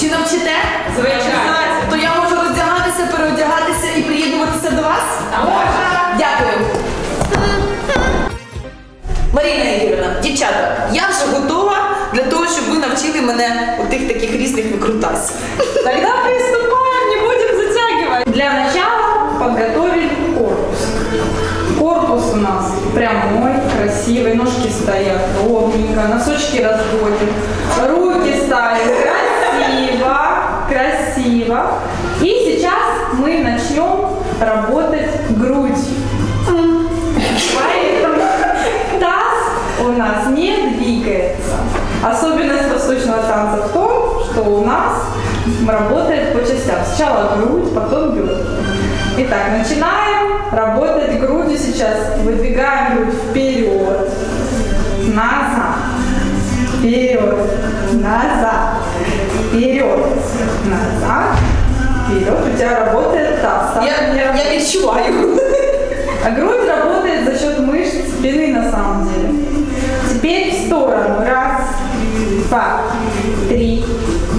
Чи навчите? Звичайно. То я можу роздягатися, переодягатися і приєднуватися до вас? Можна. Дякую. Маріна Ігорівна, дівчата, я вже готова для того, щоб ви навчили мене у тих таких різних викрутасів. Тогда приступаем, не будем затягивать. Для начала подготовили корпус. Корпус у нас прямой, красивый, ножки стоят ровненько, носочки разводим, руки ставим красиво. И сейчас мы начнем работать грудью. Поэтому таз у нас не двигается. Особенность восточного танца в том, что у нас работает по частям. Сначала грудь, потом бедра. Итак, начинаем работать грудью сейчас. Выдвигаем грудь вперед, назад, вперед, назад, вперед, назад, вперед. У тебя работает таз. Таз Я, я работает. відчуваю. А грудь работает за счет мышц спины на самом деле. Теперь в сторону. Раз, два, три,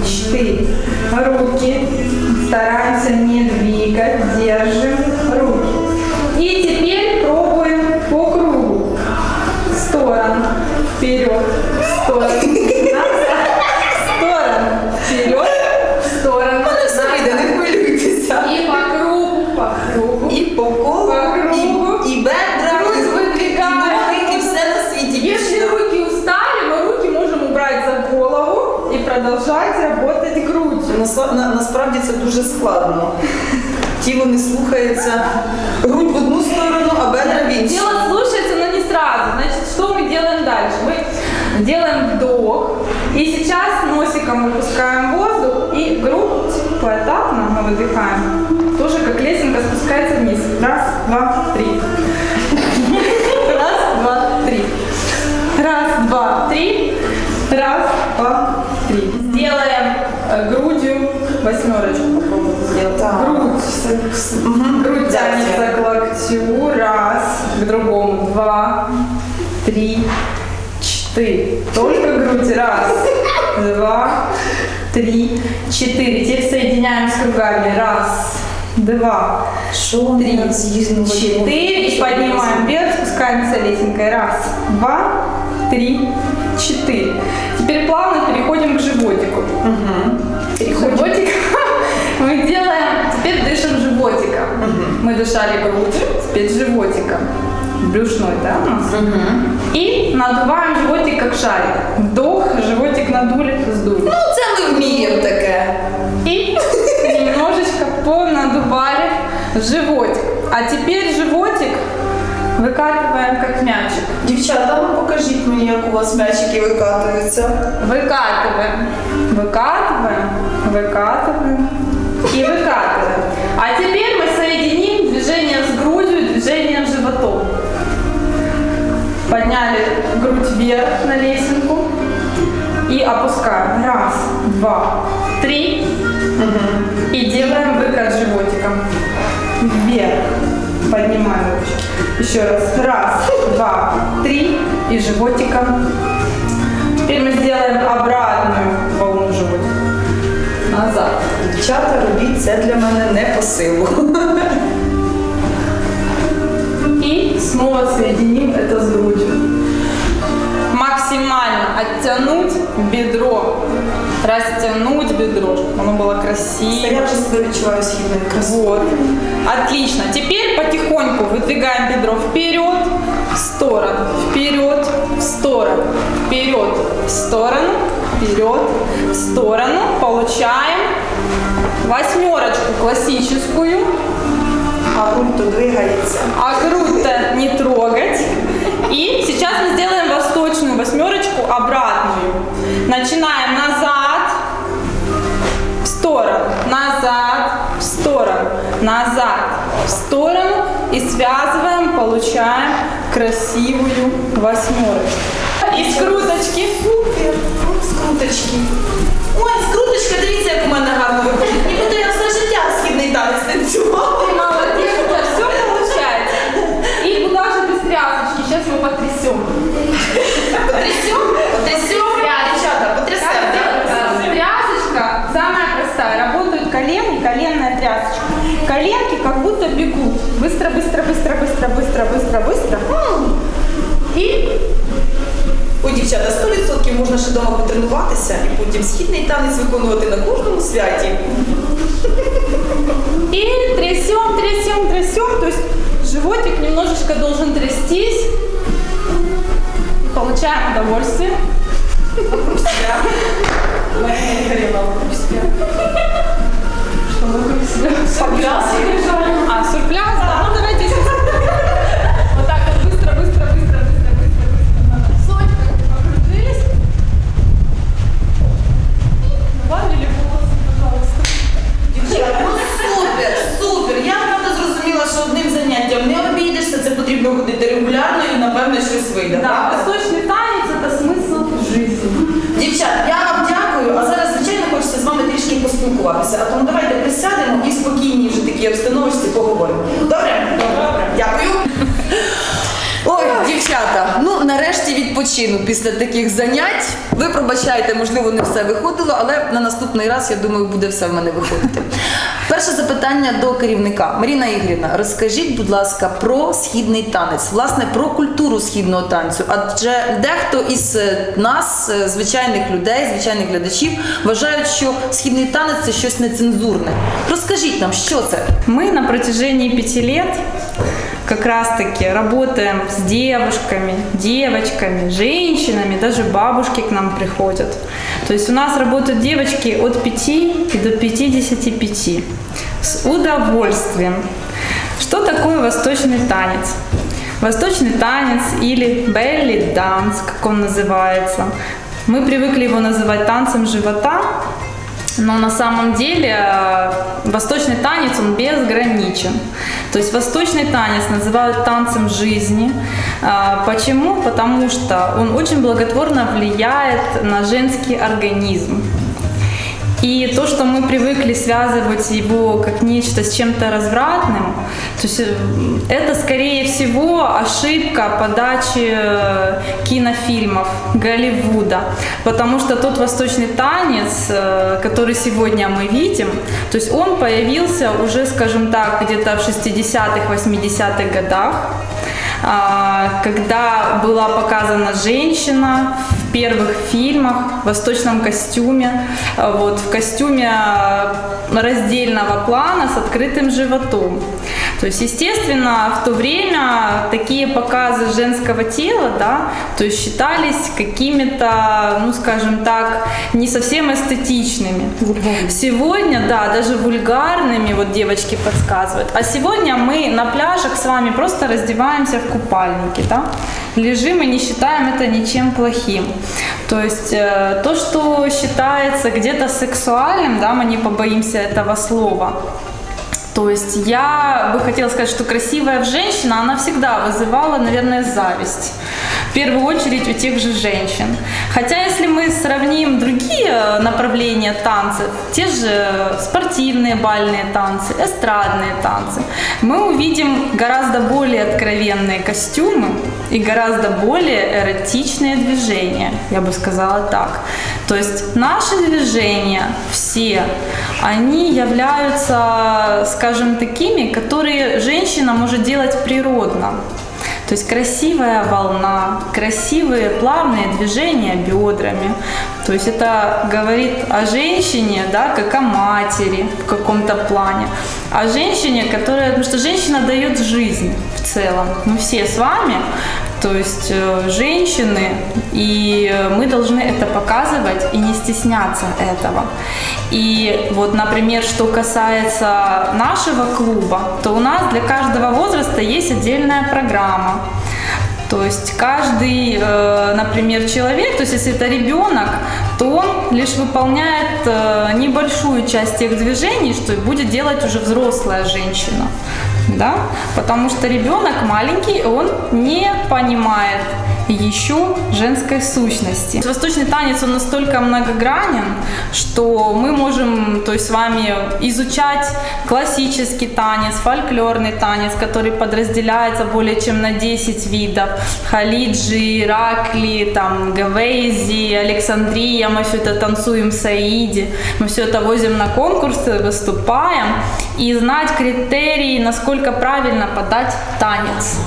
четыре. Руки. Стараемся не двигать. Держим руки. И теперь пробуем по кругу. В сторону. Вперед. В сторону. Насправді це дуже складно. Тіло не слухається. Грудь в одну сторону, а бедра в іншу. Тело слушается, но не сразу. Значит, что мы делаем дальше? Мы делаем вдох. И сейчас носиком выпускаем воздух и грудь поэтапно мы выдыхаем. Тоже как лесенка спускается вниз. Раз, два, три. Раз, два, три. Раз, два, три. Раз, два, три. Сделаем э, грудью восьмерочку попробуем сделать. Так. Грудь. Грудь тянется к локтю. Раз, к другому. Два, три, четыре. Только грудь. Раз, два, три, четыре. Теперь соединяем с кругами. Раз, два, Що три, четыре. И поднимаем вверх, спускаемся лесенкой. Раз, два, три, четыре. Теперь плавно переходим к животику. Животик мы делаем, теперь дышим животиком. Мы дышали грудью, теперь животиком. Брюшной, да, у нас? И надуваем животик как шарик. Вдох, животик надули, сдули. Ну, це ми вміємо таке. И немножечко понадували животик. А теперь животик выкатываем как мячик. Дівчата, ну покажіть мені, як у вас м'ячики викатуються. Выкатываем, выкатываем, выкатываем и выкатываем. А теперь мы соединим движение с грудью и движение животом. Подняли грудь вверх на лесенку и опускаем. Раз, два, три. И делаем выкат животиком. Вверх. Поднимаем ручки. Еще раз. Раз, два, три. И животиком Теперь мы сделаем обратную волну животика. Назад. Дівчата, робіть це для мене не по силу. И снова соединим это с грудью. Максимально оттянуть бедро. Растянуть бедро, чтобы оно было красиво. Я вже себе відчуваю східною красою. Вот. Отлично. Теперь потихоньку выдвигаем бедро вперед, в сторону, вперед, в сторону, вперед, в сторону, вперед, в сторону. Получаем восьмерочку классическую. А грудь то двигається. А грудь-то не трогать. И сейчас мы сделаем восточную восьмерочку обратную. Начинаем назад, в сторону, назад, в сторону, назад, в сторону. И связываем, получаем красивую восьмерочку. И скруточки. Супер! Скруточки. Ой, скруточка, дивіться, як у мене гарно виходить. Нібито я все життя східний танець танцювала. Ты молодец, у тебя все получается. И куда же без трясочки? Сейчас мы потрясем. Потрясем? Потрясем? Коленки как будто бегут. Быстро, быстро, быстро, быстро, быстро, быстро, быстро. М. И Ой, дівчата, 100% можна ще вдома потренуватися і потім східний танець виконувати на кожному святі. И трясем, трясем, трясем. То есть животик немножечко должен трястись. Получаем удовольствие. Что вокруг себя? Сюрпляз. А, сюрпляз, да. Ну давайте сейчас. Вот так вот быстро, быстро, быстро, быстро, быстро, быстро. На носочках покружились. Добавили волосы, пожалуйста. Дівчата, ну супер, супер. Я правда зрозуміла, що одним заняттям не обійдешся, це потрібно ходити регулярно і напевно щось вийде. Да, правда? восточный танец – это смысл жизни. Дівчат, я трішки поспілкуватися. А тому давайте присядемо і спокійні вже такі обстановочці поговоримо. Добре? Добре. Дякую. Ой, дівчата, ну нарешті відпочину після таких занять. Ви пробачайте, можливо, не все виходило, але на наступний раз, я думаю, буде все в мене виходити. Перше запитання до керівника. Маріна Ігорівна, розкажіть, будь ласка, про східний танець, власне, про культуру східного танцю. Адже дехто із е, нас, е, звичайних людей, звичайних глядачів, вважають, що східний танець це щось нецензурне. Розкажіть нам, що це? Ми на протяжении пяти лет как раз-таки работаем с девушками, девочками, женщинами, даже бабушки к нам приходят. То есть у нас работают девочки от 5 и до 55 с удовольствием. Что такое восточный танец? Восточный танец или belly dance, как он называется. Мы привыкли его называть танцем живота, но на самом деле э, восточный танец, он безграничен. То есть восточный танец называют танцем жизни. А, Почему? Потому что он очень благотворно влияет на женский организм. И то, что мы привыкли связывать его как нечто с чем-то развратным, то есть э, это, скорее всего, ошибка подачи э, кинофильмов Голливуда. Потому что тот восточный танец, э, который сегодня мы видим, то есть он появился уже, скажем так, где-то в 60-х, 80-х годах а, когда была показана женщина первых фильмах в восточном костюме, а, вот, в костюме а, раздельного плана с открытым животом. То есть, естественно, в то время такие показы женского тела, да, то есть считались какими-то, ну, скажем так, не совсем эстетичными. Сегодня, да, даже вульгарными, вот девочки подсказывают. А сегодня мы на пляжах с вами просто раздеваемся в купальнике, да, лежим и не считаем это ничем плохим. То есть э, то, что считается где-то сексуальным, да, мы не побоимся этого слова. То есть я бы хотела сказать, что красивая женщина, она всегда вызывала, наверное, зависть. В первую очередь у тех же женщин. Хотя если мы сравним другие направления танцев, те же спортивные бальные танцы, эстрадные танцы, мы увидим гораздо более откровенные костюмы и гораздо более эротичные движения, я бы сказала так. То есть наши движения все, они являются, скажем, такими, которые женщина может делать природно. То есть красивая волна, красивые плавные движения бедрами. То есть это говорит о женщине, да, как о матери в каком-то плане. О женщине, которая, потому что женщина дает жизнь в целом. Мы все с вами, то есть э, женщины, и мы должны это показывать и не стесняться этого. И вот, например, что касается нашего клуба, то у нас для каждого возраста есть отдельная программа. То есть каждый, э, например, человек, то есть если это ребенок, то он лишь выполняет э, небольшую часть тех движений, что будет делать уже взрослая женщина. Да? Потому что ребенок маленький, он не понимает еще женской сущности. Восточный танец, он настолько многогранен, что мы можем то есть, с вами изучать классический танец, фольклорный танец, который подразделяется более чем на 10 видов. Халиджи, Ракли, там, Гавейзи, Александрия, мы все это танцуем в Саиде, мы все это возим на конкурсы, выступаем. И знать критерии, насколько правильно подать танец.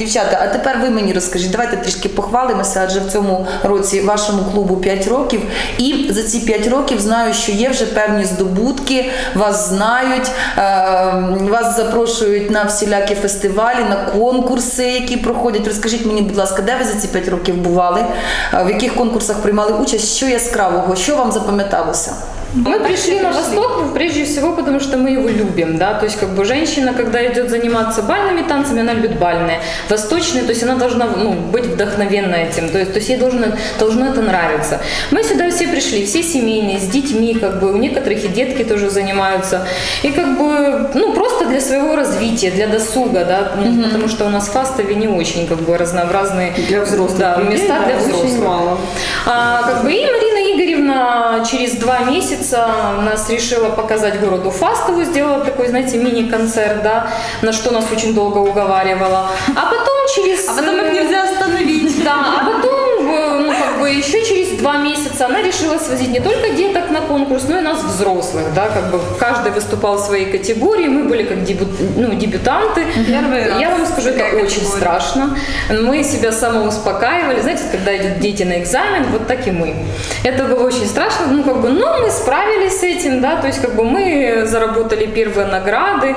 Дівчата, а тепер ви мені розкажіть, давайте трішки похвалимося, адже в цьому році вашому клубу 5 років. І за ці 5 років знаю, що є вже певні здобутки, вас знають, е, вас запрошують на всілякі фестивалі, на конкурси, які проходять. Розкажіть мені, будь ласка, де ви за ці 5 років бували, Е, в яких конкурсах приймали участь, що яскравого, що вам запам'яталося? Мы пришли на Восток ну, прежде всего, потому что мы его любим, да, то есть как бы женщина, когда идет заниматься бальными танцами, она любит бальные, восточные, то есть она должна ну, быть вдохновенна этим, то есть, то есть ей должно, должно это нравиться. Мы сюда все пришли, все семейные, с детьми, как бы у некоторых и детки тоже занимаются, и как бы, ну, просто для своего развития, для досуга, да, ну, потому что у нас в Фастове не очень как бы разнообразные Для взрослых да, людей, места да, для очень взрослых. мало. А, как бы и Игоревна через два месяца нас решила показать городу Фастову, сделала такой, знаете, мини-концерт, да, на что нас очень долго уговаривала. А потом через... А потом их нельзя остановить. Да, а потом, э, еще через два месяца она решила свозить не только деток на конкурс, но и нас взрослых, да, как бы каждый выступал в своей категории, мы были как дебют, ну, дебютанты. Первый. Я вам скажу, это Такая очень категория. страшно. Мы себя самоуспокаивали, знаете, когда идут дети на экзамен, вот так и мы. Это было очень страшно, ну, как бы, но мы справились с этим, да, то есть, как бы, мы заработали первые награды,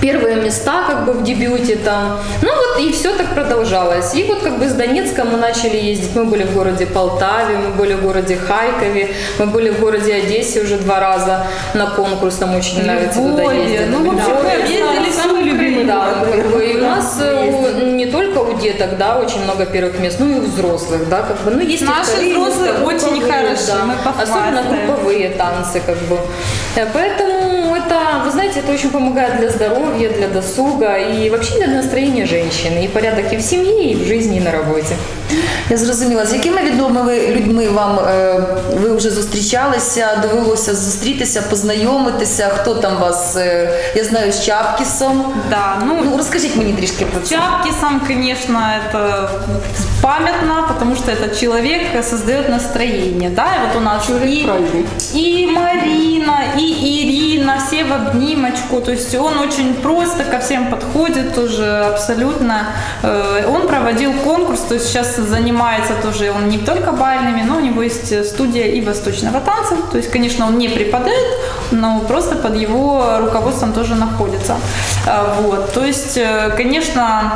первые места как бы в дебюте там. Ну вот и все так продолжалось. И вот как бы с Донецка мы начали ездить. Мы были в городе Полтаве, мы были в городе Харькове, мы были в городе Одессе уже два раза на конкурс. Нам очень нравится туда Львове. ездить. Ну, Да. мы ездили самый любимый Да, как бы, и у нас э, у- не только у деток, да, очень много первых мест, но и у взрослых, да, как бы, ну есть Наши вторые взрослые очень групповые, хороши, да. Особенно групповые танцы, как бы. Э, Поэтому это, вы знаете, это очень помогает для здоровья, для досуга и вообще для настроения женщины, и порядок и в семье, и в жизни, и на работе. Я зрозуміла, з якими відомими людьми вам е, ви вже зустрічалися, довелося зустрітися, познайомитися. Хто там вас? е, я знаю з Чапкісом. Да, ну, Ну розкажіть мені трішки про це. Чапкисом, конечно, это памятно, потому что этот человек создает настроение, да, и вот у нас и, праздник. и Марина, и Ирина, все в обнимочку, то есть он очень просто ко всем подходит тоже абсолютно. Э, Он проводил конкурс, то есть сейчас занимается тоже он не только бальными, но у него есть студия и восточного танца, то есть, конечно, он не преподает, но просто под его руководством тоже находится. А, Вот, то есть, э, конечно,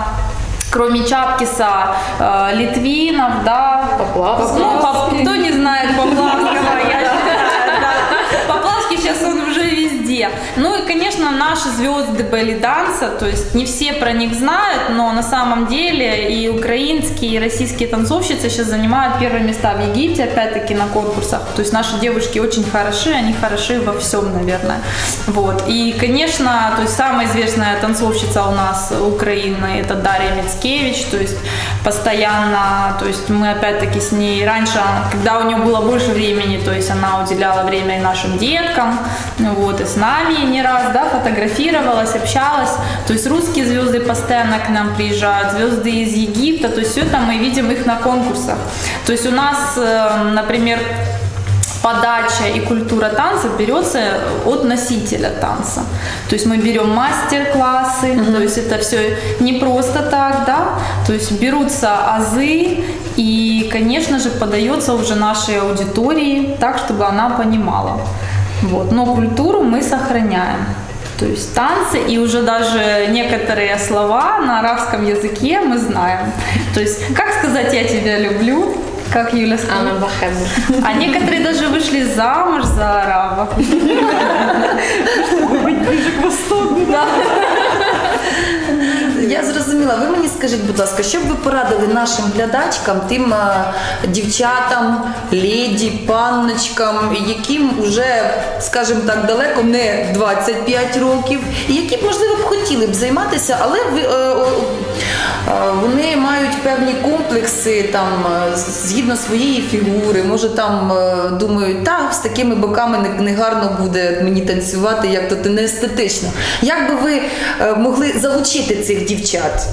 кроме Чапкиса, э, Литвинов, да, Поплавский. Ну, кто не знает Поплавского, везде. Ну и, конечно, наши звезды белли-данса, то есть не все про них знают, но на самом деле и украинские, и российские танцовщицы сейчас занимают первые места в Египте, опять-таки на конкурсах. То есть наши девушки очень хороши, они хороши во всем, наверное. Вот. И, конечно, то есть самая известная танцовщица у нас Украины это Дарья Мицкевич, то есть постоянно, то есть мы опять-таки с ней раньше, когда у нее было больше времени, то есть она уделяла время и нашим деткам, вот, и с нами не раз, да, фотографировалась, общалась, то есть русские звезды постоянно к нам приезжают, звезды из Египта, то есть все это мы видим их на конкурсах. То есть у нас, э, например, подача и культура танца берется от носителя танца. То есть мы берем мастер-классы, то есть это все не просто так, да, то есть берутся азы, и, конечно же, подается уже нашей аудитории так, чтобы она понимала. Вот. Но культуру мы сохраняем. То есть танцы и уже даже некоторые слова на арабском языке мы знаем. То есть, как сказать «я тебя люблю», как Юля сказала. Бахадур. А некоторые даже вышли замуж за араба. Чтобы быть ближе к востоку. Да. Я зрозуміла. Ви мені скажіть, будь ласка, що б ви порадили нашим глядачкам, тим е, дівчатам, леді, панночкам, яким вже, скажімо так, далеко не 25 років, і які б, можливо, б хотіли б займатися, але ви- е, вони мають певні комплекси там е, згідно своєї фігури. Може там е, думають, так, з такими боками не, гарно буде мені танцювати, як то не естетично. Як би ви е, могли залучити цих дівчат?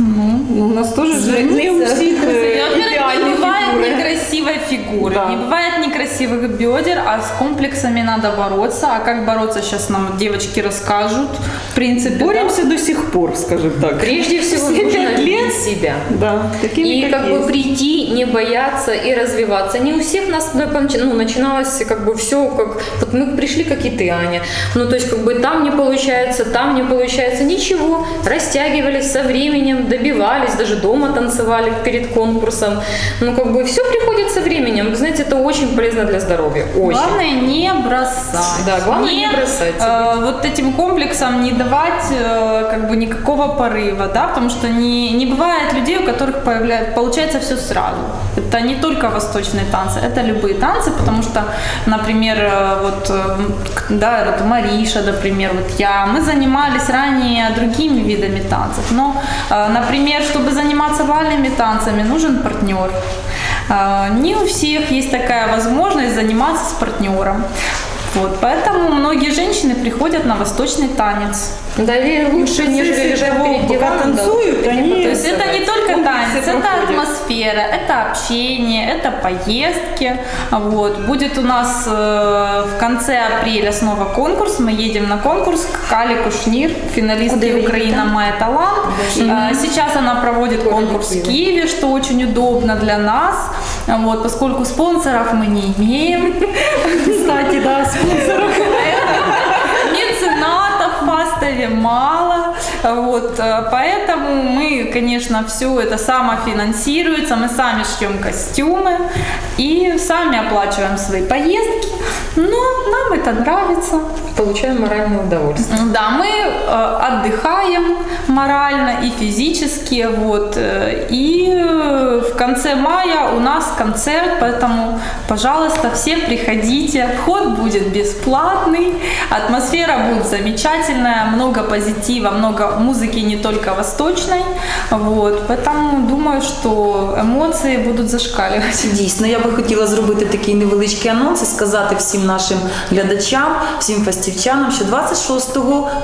У нас тоже же не у всех э, не бывает фигуры. некрасивой фигуры, Да. не бывает некрасивых бедер, а с комплексами надо бороться. А как бороться, сейчас нам девочки расскажут. В принципе, да. Боремся до сих пор, скажем так. Прежде всего Все нужно лет. себя. Да, такими И как бы есть. прийти, не бояться и развиваться. Не у всех нас да, помч- ну, начиналось как бы все как... Вот мы пришли, как и ты, Аня. Ну, то есть как бы там не получается, там не получается. Ничего. Растягивались со временем, добивались, даже дома танцевали перед конкурсом. Ну, как бы все приходит со временем. Вы знаете, это очень полезно для здоровья. Очень. Главное не бросать. Да, главное не бросать. э, вот этим комплексом не давать э, как бы никакого порыва, да, потому что не, не бывает людей, у которых появляется, получается все сразу. Это не только восточные танцы, это любые танцы, потому что, например, э, вот, э, да, вот Мариша, например, вот я, мы занимались ранее другими видами танцев, но, э, например, чтобы заниматься бальными танцами, нужен партнер. А, Не у всех есть такая возможность заниматься с партнером. Вот, поэтому многие женщины приходят на восточный танец. Доверие лучше, нежели перед пока да, танцуют, перед они- То есть это не только танец, это проходят. атмосфера, это общение, это поездки. Вот. Будет у нас э, в конце апреля снова конкурс. Мы едем на конкурс к Кали Кушнир, финалистке Украина Майя Талант. Э, Сейчас она проводит конкурс в Киеве, что очень удобно для нас, вот, поскольку спонсоров мы не имеем. Кстати, да, спонсоров. Меценатов в Фастове мало, вот, э, поэтому мы, конечно, все это самофинансируется, мы сами шьем костюмы и сами оплачиваем свои поездки, но нам это нравится. Получаем моральное удовольствие. Да, мы э, отдыхаем морально и физически, вот, э, и в конце мая у нас концерт, поэтому, пожалуйста, все приходите, вход будет бесплатный, атмосфера будет замечательная, много позитива, много музыки не только восточной, вот, поэтому думаю, что эмоции будут зашкаливать. Дійсно, я би хотіла зробити такий невеличкий анонс і сказати всім нашим глядачам, всім фастівчанам, що 26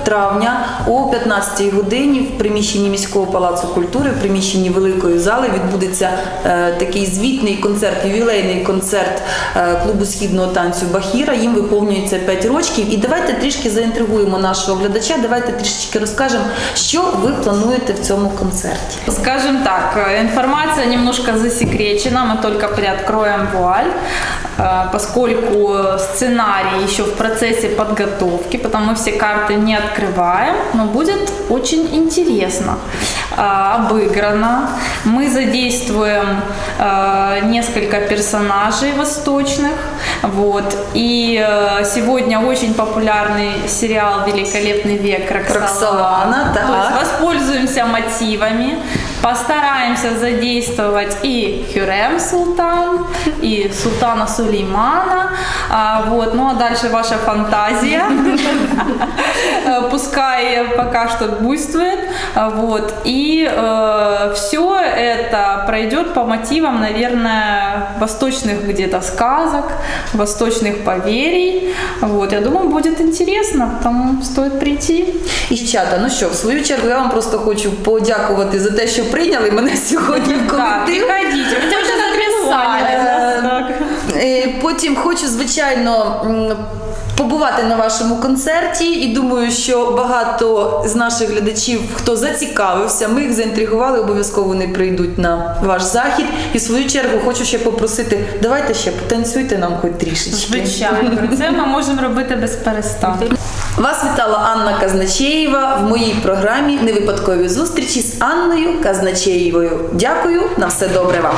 травня о 15 годині в приміщенні міського палацу культури, в приміщенні великої зали відбудеться е, такий звітний концерт, ювілейний концерт е, клубу східного танцю Бахіра. Їм виповнюється 5 років. І давайте трішки заінтригуємо нашого глядача. Давайте трішечки розкажемо, що ви плануєте в цьому концерті. Скажем так, информация немножко засекречена, мы только приоткроем вуаль, поскольку сценарий еще в процессе подготовки, потому мы все карты не открываем, но будет очень интересно, обыграно. Мы задействуем э, несколько персонажей восточных, вот, и э, сегодня очень популярный сериал «Великолепный век» Роксолана. Роксолана, То есть воспользуемся мотивами, постараемся задействовать и Хюрем Султан, и Султана Сулеймана, А, вот, ну а дальше ваша фантазия, Э, пускай пока что буйствует, А, вот, и все это пройдет по мотивам, наверное, восточных где-то сказок, восточных поверий, вот, я думаю, будет интересно, потому стоит прийти. І дівчата, ну що, в свою чергу я вам просто хочу подякувати за те, що прийняли мене сьогодні в колектив. е, Потім хочу, звичайно. Побувати на вашому концерті. І думаю, що багато з наших глядачів, хто зацікавився, ми їх заінтригували, обов'язково вони прийдуть на ваш захід. І в свою чергу хочу ще попросити, давайте ще потанцюйте нам хоч трішечки. Звичайно, це ми можемо робити без перестанку. Вас вітала Анна Казначеєва в моїй програмі Невипадкові зустрічі з Анною Казначеєвою. Дякую, на все добре вам.